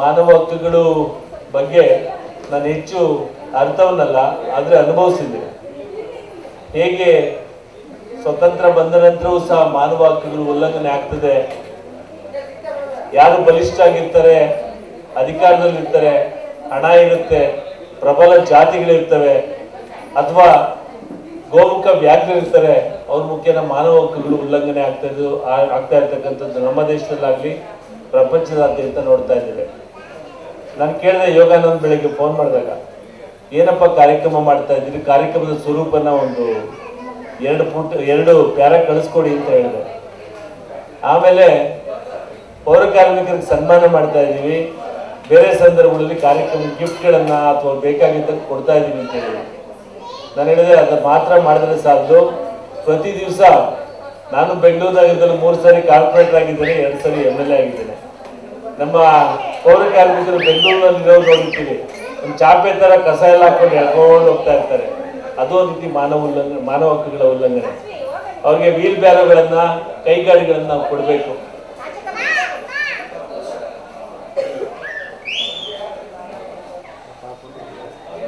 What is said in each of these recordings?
ಮಾನವ ಹಕ್ಕುಗಳು ಬಗ್ಗೆ ನಾನು ಹೆಚ್ಚು ಅರ್ಥವನ್ನಲ್ಲ, ಆದರೆ ಅನುಭವಿಸಿದ್ದೆ. ಹೇಗೆ ಸ್ವತಂತ್ರ ಬಂದ ನಂತರವೂ ಸಹ ಮಾನವ ಹಕ್ಕುಗಳು ಉಲ್ಲಂಘನೆ ಆಗ್ತದೆ. ಯಾರು ಬಲಿಷ್ಠ ಆಗಿರ್ತಾರೆ ಅಧಿಕಾರದಲ್ಲಿರ್ತಾರೆ, ಹಣ ಇರುತ್ತೆ, ಪ್ರಬಲ ಜಾತಿಗಳಿರ್ತವೆ, ಅಥವಾ ಗೋಮುಖ ವ್ಯಾಘ್ರರಿರ್ತಾರೆ, ಅವ್ರ ಮುಖ್ಯನ ಮಾನವ ಹಕ್ಕುಗಳು ಉಲ್ಲಂಘನೆ ಆಗ್ತಾ ಇದ್ದು ಆಗ್ತಾ ಇರ್ತಕ್ಕಂಥದ್ದು ನಮ್ಮ ದೇಶದಲ್ಲಾಗ್ಲಿ. ಪ್ರಪಂಚದಾದ್ಯಂತ ನೋಡ್ತಾ ಇದ್ದೇವೆ. ನಾನು ಕೇಳಿದೆ, ಯೋಗಾನಂದ್ ಬೆಳಿಗ್ಗೆ ಫೋನ್ ಮಾಡಿದಾಗ, ಏನಪ್ಪ ಕಾರ್ಯಕ್ರಮ ಮಾಡ್ತಾ ಇದ್ದೀರಿ? ಕಾರ್ಯಕ್ರಮದ ಸ್ವರೂಪನ ಒಂದು ಎರಡು ಪುಟ್, ಎರಡು ಪ್ಯಾರ ಕಳಿಸ್ಕೊಡಿ ಅಂತ ಹೇಳಿದೆ. ಆಮೇಲೆ ಪೌರ ಕಾರ್ಮಿಕರಿಗೆ ಸನ್ಮಾನ ಮಾಡ್ತಾ ಇದ್ದೀವಿ. ಬೇರೆ ಸಂದರ್ಭಗಳಲ್ಲಿ ಕಾರ್ಯಕ್ರಮ ಗಿಫ್ಟ್ಗಳನ್ನ ಅಥವಾ ಬೇಕಾಗಿದ್ದ ಕೊಡ್ತಾ ಇದ್ದೀವಿ ಅಂತ ಹೇಳಿ ನಾನು ಹೇಳಿದೆ, ಅದು ಮಾತ್ರ ಮಾಡಿದ್ರೆ ಸಾಲದು. ಪ್ರತಿ ದಿವಸ ನಾನು ಬೆಂಗಳೂರು ಮೂರು ಸಾರಿ ಕಾರ್ಪೊರೇಟರ್ ಆಗಿದ್ದೇನೆ, ಎರಡು ಸಾರಿ ಎಂ ಎಲ್ ಎ ಆಗಿದ್ದೇನೆ. ನಮ್ಮ ಪೌರ ಕಾರ್ಮಿಕರು ಬೆಂಗಳೂರಿನಲ್ಲಿ ಇರೋದು ನೋಡಿರ್ತೀವಿ ಒಂದು ಚಾಪೆ ತರ ಕಸ ಎಲ್ಲ ಹಾಕೊಂಡು ಎಳ್ಕೊಂಡು ಹೋಗ್ತಾ ಇರ್ತಾರೆ. ಅದು ಒಂದು ರೀತಿ ಮಾನವ ಉಲ್ಲಂಘನೆ, ಮಾನವ ಹಕ್ಕುಗಳ ಉಲ್ಲಂಘನೆ. ಅವ್ರಿಗೆ ವೀಲ್ ಬ್ಯಾರೋಗಳನ್ನ ಕೈಗಾಡಿಗಳನ್ನ ಕೊಡಬೇಕು.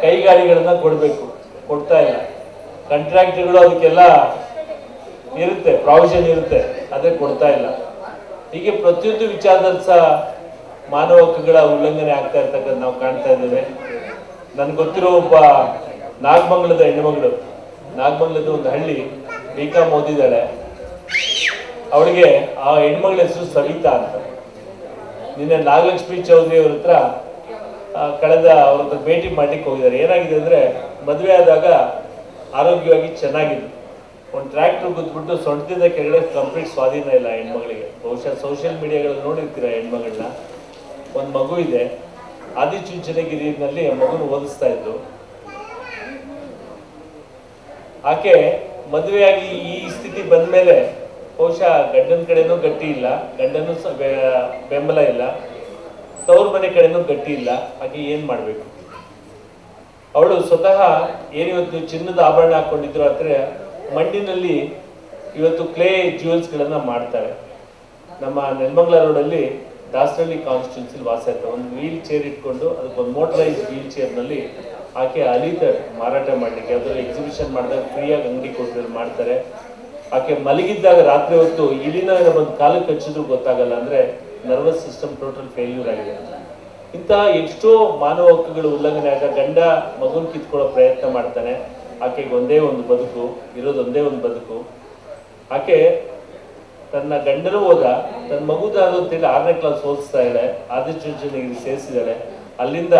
ಕೈಗಾಡಿಗಳನ್ನ ಕೊಡಬೇಕು. ಕೊಡ್ತಾ ಇಲ್ಲ. ಕಾಂಟ್ರಾಕ್ಟ್ಗಳು ಅದಕ್ಕೆಲ್ಲ ಇರುತ್ತೆ ಪ್ರಾವಿಷನ್ ಇರುತ್ತೆ. ಅದೇ ಕೊಡ್ತಾ ಇಲ್ಲ. ಹೀಗೆ ಪ್ರತಿಯೊಂದು ವಿಚಾರದಲ್ಲಿ ಸಹ ಮಾನವ ಹಕ್ಕುಗಳ ಉಲ್ಲಂಘನೆ ಆಗ್ತಾ ಇರ್ತಕ್ಕಂಥ ನಾವು ಕಾಣ್ತಾ ಇದ್ದೇವೆ. ನನ್ಗೆ ಗೊತ್ತಿರೋ ಒಬ್ಬ ನಾಗಮಂಗಲದ ಹೆಣ್ಣುಮಗಳು, ನಾಗಮಂಗಲದ ಒಂದು ಹಳ್ಳಿ ಬಿ ಓದಿದ್ದಾಳೆ. ಅವಳಿಗೆ ಆ ಹೆಣ್ಮಗಳ ಹೆಸರು ಸವಿತಾ ಅಂತ. ನಿನ್ನೆ ನಾಗಲಕ್ಷ್ಮಿ ಚೌಧರಿ ಅವ್ರ ಹತ್ರ ಕಳೆದ ಅವ್ರ ಭೇಟಿ ಮಾಡ್ಲಿಕ್ಕೆ ಹೋಗಿದ್ದಾರೆ. ಏನಾಗಿದೆ ಅಂದ್ರೆ, ಮದುವೆ ಆದಾಗ ಆರೋಗ್ಯವಾಗಿ ಚೆನ್ನಾಗಿದ್ರು ಒಂದು ಟ್ರ್ಯಾಕ್ಟರ್ ಗುದ್ಬಿಟ್ಟು ಸೊಂಟದಿಂದ ಕೆಳಗಡೆ ಕಂಪ್ಲೀಟ್ ಸ್ವಾಧೀನ ಇಲ್ಲ ಹೆಣ್ಮಗಳಿಗೆ ಬಹುಶಃ ಸೋಷಿಯಲ್ ಮೀಡಿಯಾಗಳಲ್ಲಿ ನೋಡಿರ್ತೀರ ಹೆಣ್ಮಗಳನ್ನ ಒಂದು ಮಗು ಇದೆ, ಆದಿಚುಂಚನಗಿರಿನಲ್ಲಿ ಮಗುನ ಓದಿಸ್ತಾ ಇದ್ದು ಆಕೆ ಮದುವೆಯಾಗಿ ಈ ಸ್ಥಿತಿ ಬಂದ್ಮೇಲೆ ಬಹುಶಃ ಗಂಡನ ಕಡೆನೂ ಗಟ್ಟಿ ಇಲ್ಲ, ಗಂಡನೂ ಬೆಂಬಲ ಇಲ್ಲ, ತವ್ರ ಮನೆ ಕಡೆನೂ ಗಟ್ಟಿ ಇಲ್ಲ, ಹಾಗೆ ಏನ್ ಮಾಡ್ಬೇಕು? ಅವಳು ಸ್ವತಃ ಏನಿವತ್ತು ಚಿನ್ನದ ಆಭರಣ ಹಾಕೊಂಡಿದ್ರು ಆದ್ರೆ ಮಣ್ಣಿನಲ್ಲಿ ಇವತ್ತು ಕ್ಲೇ ಗಳನ್ನ ಮಾಡ್ತಾರೆ. ನಮ್ಮ ನೆಲಮಂಗಲ ರೋಡಲ್ಲಿ ದಾಸರಳ್ಳಿ ಕಾನ್ಸ್ಟಿಟ್ಯೂನ್ಸಿ ವಾಸ ಇರ್ತಾರೆ ಒಂದು ವೀಲ್ ಚೇರ್ ಇಟ್ಕೊಂಡು ಅದಕ್ಕೊಂದು ಮೋಟರೈಸ್ ವೀಲ್ ಚೇರ್ನಲ್ಲಿ ಆಕೆ ಅಲಿತಾರೆ ಮಾರಾಟ ಮಾಡಲಿಕ್ಕೆ, ಅದರಲ್ಲಿ ಎಕ್ಸಿಬಿಷನ್ ಮಾಡಿದಾಗ ಫ್ರೀಯಾಗಿ ಅಂಗಡಿ ಕೊಟ್ಟು ಮಾಡ್ತಾರೆ. ಆಕೆ ಮಲಗಿದ್ದಾಗ ರಾತ್ರಿ ಹೊತ್ತು ಇಳಿನ ಒಂದು ಕಾಲಕ್ಕೆ ಹಚ್ಚಿದ್ರು ಗೊತ್ತಾಗಲ್ಲ ಅಂದ್ರೆ ನರ್ವಸ್ ಸಿಸ್ಟಮ್ ಟೋಟಲ್ ಫೇಲ್ಯೂರ್ ಆಗಿದೆ ಇಂತಹ ಎಷ್ಟೋ ಮಾನವ ಹಕ್ಕುಗಳು ಉಲ್ಲಂಘನೆ ಆಗ ಗಂಡ ಮಗುನ್ ಕಿತ್ಕೊಳ್ಳೋ ಪ್ರಯತ್ನ ಮಾಡ್ತಾನೆ. ಆಕೆಗೆ ಒಂದೇ ಒಂದು ಬದುಕು ಇರೋದೊಂದೇ ಒಂದೇ ಒಂದು ಬದುಕು. ಆಕೆ ತನ್ನ ಗಂಡನೂ ಹೋದ, ತನ್ನ ಮಗುದಾದ ಅಂತೇಳಿ ಆರನೇ ಕ್ಲಾಸ್ ಓದಿಸ್ತಾ ಇದ್ದಾಳೆ. ಆದಿಚುಂಚನಗಿರಿ ಸೇರಿಸಿದ್ದಾಳೆ. ಅಲ್ಲಿಂದ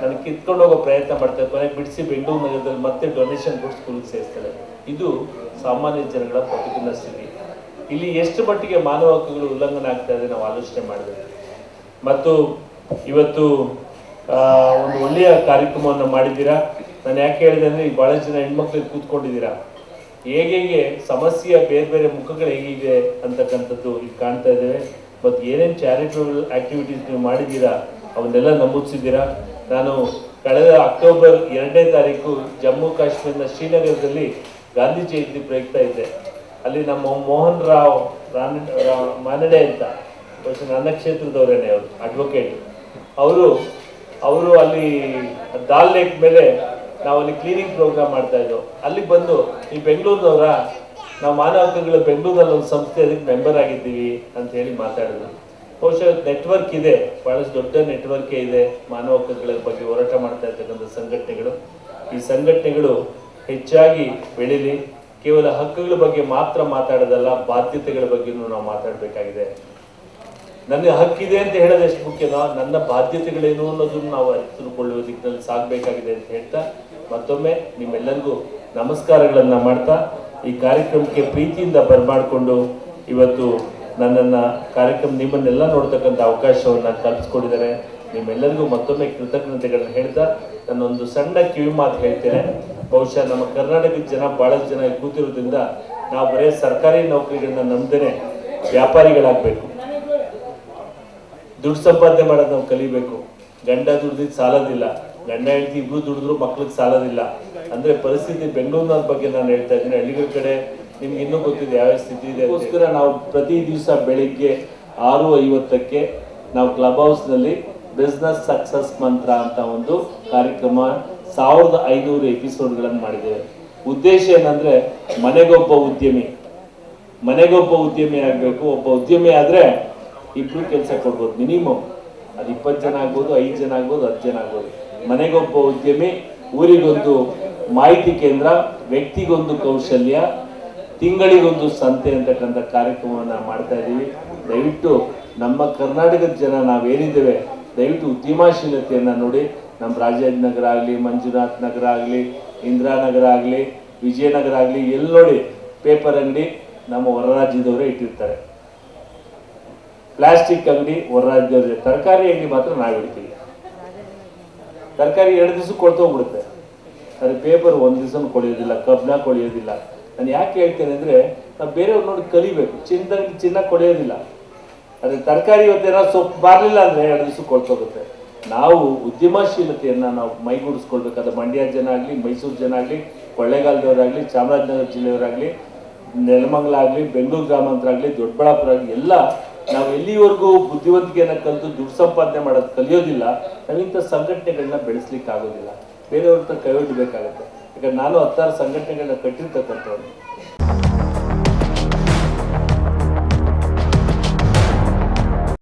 ನನಗೆ ಕಿತ್ಕೊಂಡು ಹೋಗೋ ಪ್ರಯತ್ನ ಮಾಡ್ತಾರೆ ಕೊನೆಗೆ ಬಿಡಿಸಿ ಬೆಂಗಳೂರು ನಗರದಲ್ಲಿ ಮತ್ತೆ ಡೊನೇಷನ್ ಕೊಟ್ಟು ಸ್ಕೂಲ್ಗೆ ಸೇರಿಸ್ತಾಳೆ. ಇದು ಸಾಮಾನ್ಯ ಜನಗಳ ಬದುಕಿನ ಸ್ಥಿತಿ. ಇಲ್ಲಿ ಎಷ್ಟು ಮಟ್ಟಿಗೆ ಮಾನವ ಹಕ್ಕುಗಳು ಉಲ್ಲಂಘನೆ ಆಗ್ತಾ ಇದೆ ನಾವು ಆಲೋಚನೆ ಮಾಡಬೇಕು ಮತ್ತು ಇವತ್ತು ಒಂದು ಒಳ್ಳೆಯ ಕಾರ್ಯಕ್ರಮವನ್ನು ಮಾಡಿದ್ದೀರಾ? ನಾನು ಯಾಕೆ ಹೇಳಿದೆ ಅಂದರೆ ಬಹಳ ಜನ ಹೆಣ್ಮಕ್ಳಿಗೆ ಕೂತ್ಕೊಂಡಿದ್ದೀರಾ? ಹೇಗೆ ಸಮಸ್ಯೆಯ ಬೇರೆ ಬೇರೆ ಮುಖಗಳು ಹೇಗಿದೆ ಅಂತಕ್ಕಂಥದ್ದು ಈಗ ಕಾಣ್ತಾ ಇದ್ದೇವೆ. ಮತ್ತು ಏನೇನು ಚಾರಿಟಬಲ್ ಆಕ್ಟಿವಿಟೀಸ್ ನೀವು ಮಾಡಿದ್ದೀರಾ ಅವನ್ನೆಲ್ಲ ನಮೂದಿಸಿದ್ದೀರಾ? ನಾನು ಕಳೆದ ಅಕ್ಟೋಬರ್ ಎರಡನೇ ತಾರೀಕು ಜಮ್ಮು ಕಾಶ್ಮೀರದ ಶ್ರೀನಗರದಲ್ಲಿ ಗಾಂಧಿ ಜಯಂತಿ ಪ್ರಯುಕ್ತ ಇದ್ದೆ. ಅಲ್ಲಿ ನಮ್ಮ ಮೋಹನ್ ರಾವ್ ಮಾನಡೆ ಅಂತ ನನ್ನ ಕ್ಷೇತ್ರದವರೇನೆ ಅವರು ಅಡ್ವೊಕೇಟ್ ಅವರು ಅವರು ಅಲ್ಲಿ ದಾಲ್ ಲೇಕ್ ಮೇಲೆ ನಾವು ಅಲ್ಲಿ ಕ್ಲೀನಿಂಗ್ ಪ್ರೋಗ್ರಾಮ್ ಮಾಡ್ತಾ ಇದ್ದೋ ಅಲ್ಲಿ ಬಂದು ಈ ಬೆಂಗಳೂರಿನವರ, ನಾವು ಮಾನವ ಹಕ್ಕುಗಳ ಬೆಂಗಳೂರಲ್ಲಿ ಒಂದು ಸಂಸ್ಥೆ, ಅದಕ್ಕೆ ಮೆಂಬರ್ ಆಗಿದ್ದೀವಿ ಅಂತ ಹೇಳಿ ಮಾತಾಡಿದ್ರು. ಬಹುಶಃ ನೆಟ್ವರ್ಕ್ ಇದೆ, ಬಹಳಷ್ಟು ದೊಡ್ಡ ನೆಟ್ವರ್ಕೇ ಇದೆ, ಮಾನವ ಹಕ್ಕುಗಳ ಬಗ್ಗೆ ಹೋರಾಟ ಮಾಡ್ತಾ ಇರ್ತಕ್ಕಂಥ ಸಂಘಟನೆಗಳು. ಈ ಸಂಘಟನೆಗಳು ಹೆಚ್ಚಾಗಿ ಬೆಳೀಲಿ, ಕೇವಲ ಹಕ್ಕುಗಳ ಬಗ್ಗೆ ಮಾತ್ರ ಮಾತಾಡೋದಲ್ಲ, ಬಾಧ್ಯತೆಗಳ ಬಗ್ಗೆನೂ ನಾವು ಮಾತಾಡಬೇಕಾಗಿದೆ. ನನ್ನ ಹಕ್ಕಿದೆ ಅಂತ ಹೇಳೋದು ಎಷ್ಟು ಮುಖ್ಯನೋ ನನ್ನ ಬಾಧ್ಯತೆಗಳೇನು ಅನ್ನೋದನ್ನು ನಾವು ಅರಿತುಕೊಳ್ಳುವ ದಿಕ್ಕಿನಲ್ಲಿ ಸಾಗಬೇಕಾಗಿದೆ ಅಂತ ಹೇಳ್ತಾ ಮತ್ತೊಮ್ಮೆ ನಿಮ್ಮೆಲ್ಲರಿಗೂ ನಮಸ್ಕಾರಗಳನ್ನು ಮಾಡ್ತಾ ಈ ಕಾರ್ಯಕ್ರಮಕ್ಕೆ ಪ್ರೀತಿಯಿಂದ ಬರಮಾಡಿಕೊಂಡು ಇವತ್ತು ನನ್ನನ್ನ ಕಾರ್ಯಕ್ರಮ ನಿಮ್ಮನ್ನೆಲ್ಲ ನೋಡ್ತಕ್ಕಂಥ ಅವಕಾಶವನ್ನು ಕಲ್ಪಿಸ್ಕೊಟ್ಟಿದ್ದಾರೆ ನಿಮ್ಮೆಲ್ಲರಿಗೂ ಮತ್ತೊಮ್ಮೆ ಕೃತಜ್ಞತೆಗಳನ್ನು ಹೇಳ್ತಾ ನಾನೊಂದು ಸಣ್ಣ ಕಿವಿ ಮಾತು ಹೇಳ್ತೇನೆ. ಬಹುಶಃ ನಮ್ಮ ಕರ್ನಾಟಕದ ಜನ ಬಹಳಷ್ಟು ಜನ ಕೂತಿರೋದ್ರಿಂದ ನಾವು ಬರೀ ಸರ್ಕಾರಿ ನೌಕರಿಗಳನ್ನ ನಂಬದೇನೆ ವ್ಯಾಪಾರಿಗಳಾಗಬೇಕು. ದುಡ್ಡು ಸಂಪಾದನೆ ಮಾಡೋದು ನಾವು ಕಲಿಬೇಕು. ಗಂಡ ದುಡ್ದಿದ್ದು ಸಾಲೋದಿಲ್ಲ. ಗಂಡ ಹೆಂಡತಿ ಇಬ್ರು ದುಡಿದ್ರು, ಮಕ್ಳಿಗೆ ಸಾಲೋದಿಲ್ಲ. ಅಂದ್ರೆ ಪರಿಸ್ಥಿತಿ ಬೆಂಗಳೂರಿನ ಬಗ್ಗೆ ನಾನು ಹೇಳ್ತಾ ಇದ್ದೀನಿ. ಹಳ್ಳಿಗಳ ಕಡೆ ನಿಮ್ಗೆ ಇನ್ನೂ ಗೊತ್ತಿದೆ ಯಾವ ಸ್ಥಿತಿ ಇದೆ ಅದಕ್ಕೋಸ್ಕರ ನಾವು ಪ್ರತಿ ದಿವಸ ಬೆಳಿಗ್ಗೆ ಆರು ಐವತ್ತಕ್ಕೆ ನಾವು ಕ್ಲಬ್ ಹೌಸ್ನಲ್ಲಿ ಬಿಸ್ನೆಸ್ ಸಕ್ಸಸ್ ಮಂತ್ರ ಅಂತ ಒಂದು ಕಾರ್ಯಕ್ರಮ ಸಾವಿರದ ಐನೂರು ಎಪಿಸೋಡ್ಗಳನ್ನು ಮಾಡಿದ್ದೇವೆ. ಉದ್ದೇಶ ಏನಂದ್ರೆ ಮನೆಗೊಬ್ಬ ಉದ್ಯಮಿ. ಮನೆಗೊಬ್ಬ ಉದ್ಯಮಿ ಆಗಬೇಕು. ಒಬ್ಬ ಉದ್ಯಮಿ ಆದರೆ ಇಬ್ರು ಕೆಲಸ ಕೊಡ್ಬೋದು ಮಿನಿಮಮ್. ಅದು ಇಪ್ಪತ್ತು ಜನ ಆಗ್ಬೋದು, ಐದು ಜನ ಆಗ್ಬೋದು, ಹತ್ತು ಜನ ಆಗ್ಬೋದು. ಮನೆಗೊಬ್ಬ ಉದ್ಯಮಿ, ಊರಿಗೊಂದು ಮಾಹಿತಿ ಕೇಂದ್ರ, ವ್ಯಕ್ತಿಗೊಂದು ಕೌಶಲ್ಯ, ತಿಂಗಳಿಗೊಂದು ಸಂತೆ ಅಂತಕ್ಕಂಥ ಕಾರ್ಯಕ್ರಮವನ್ನು ಮಾಡ್ತಾ ಇದ್ದೀವಿ. ದಯವಿಟ್ಟು ನಮ್ಮ ಕರ್ನಾಟಕದ ಜನ ನಾವೇನಿದ್ದೇವೆ, ದಯವಿಟ್ಟು ಉದ್ಯಮಶೀಲತೆಯನ್ನು ನೋಡಿ. ನಮ್ಮ ರಾಜಾಜಿನಗರ ಆಗಲಿ, ಮಂಜುನಾಥ್ ನಗರ ಆಗಲಿ ಇಂದಿರಾನಗರ ಆಗಲಿ, ವಿಜಯನಗರ ಆಗಲಿ ಎಲ್ಲಿ ನೋಡಿ ಪೇಪರ್ ಅಂಗಡಿ ನಮ್ಮ ಹೊರ ರಾಜ್ಯದವರೇ ಇಟ್ಟಿರ್ತಾರೆ. ಪ್ಲಾಸ್ಟಿಕ್ ಅಂಗಡಿ ಹೊರ ತರಕಾರಿ ಅಂಗಡಿ ಮಾತ್ರ ನಾವು ಇಡ್ತೀವಿ ತರಕಾರಿ ಎರಡು ದಿವಸ ಕೊಡ್ತೋಗ್ಬಿಡುತ್ತೆ ಅದು ಪೇಪರ್ ಒಂದು ದಿವಸ ಕೊಳೆಯೋದಿಲ್ಲ ಕಬ್ನ ಕೊಳೆಯೋದಿಲ್ಲ. ನಾನು ಯಾಕೆ ಹೇಳ್ತೇನೆ ಅಂದರೆ, ನಾವು ಬೇರೆಯವ್ರು ನೋಡಿ ಕಲಿಬೇಕು. ಚಿನ್ನದ ಚಿನ್ನ ಕೊಳೆಯೋದಿಲ್ಲ. ಅದೇ ತರಕಾರಿ ಇವತ್ತೇನೋ ಸೊಪ್ಪು ಬರಲಿಲ್ಲ ಅಂದ್ರೆ ಎರಡು ದಿವಸ ಕೊಳ್ತೋಗುತ್ತೆ ನಾವು ಉದ್ಯಮಶೀಲತೆಯನ್ನು ನಾವು ಮೈಗೂಡಿಸ್ಕೊಳ್ಬೇಕಾದ ಮಂಡ್ಯ ಜನ ಆಗಲಿ, ಮೈಸೂರು ಜನ ಆಗಲಿ, ಕೊಳ್ಳೇಗಾಲದವರಾಗಲಿ, ಚಾಮರಾಜನಗರ ಜಿಲ್ಲೆಯವರಾಗಲಿ, ನೆಲಮಂಗಲ ಆಗಲಿ, ಬೆಂಗಳೂರು ಗ್ರಾಮಾಂತರ ಆಗಲಿ, ದೊಡ್ಡಬಳ್ಳಾಪುರ ಆಗಲಿ, ಎಲ್ಲ ನಾವು ಎಲ್ಲಿವರೆಗೂ ಬುದ್ಧಿವಂತಿಕೆಯನ್ನು ಕಲಿತು ದುಡ್ಡು ಸಂಪಾದನೆ ಮಾಡೋದು ಕಲಿಯೋದಿಲ್ಲ ನಾವಿಂಥ ಸಂಘಟನೆಗಳನ್ನ ಬೆಳೆಸ್ಲಿಕ್ಕೆ ಆಗೋದಿಲ್ಲ ಬೇರೆಯವ್ರ ಹತ್ರ ಕೈ ಒಡ್ಡಬೇಕಾಗತ್ತೆ ಯಾಕಂದ್ರೆ ನಾನು ಹತ್ತಾರು ಸಂಘಟನೆಗಳನ್ನ ಕಟ್ಟಿರ್ತಕ್ಕಂಥವ್ರು.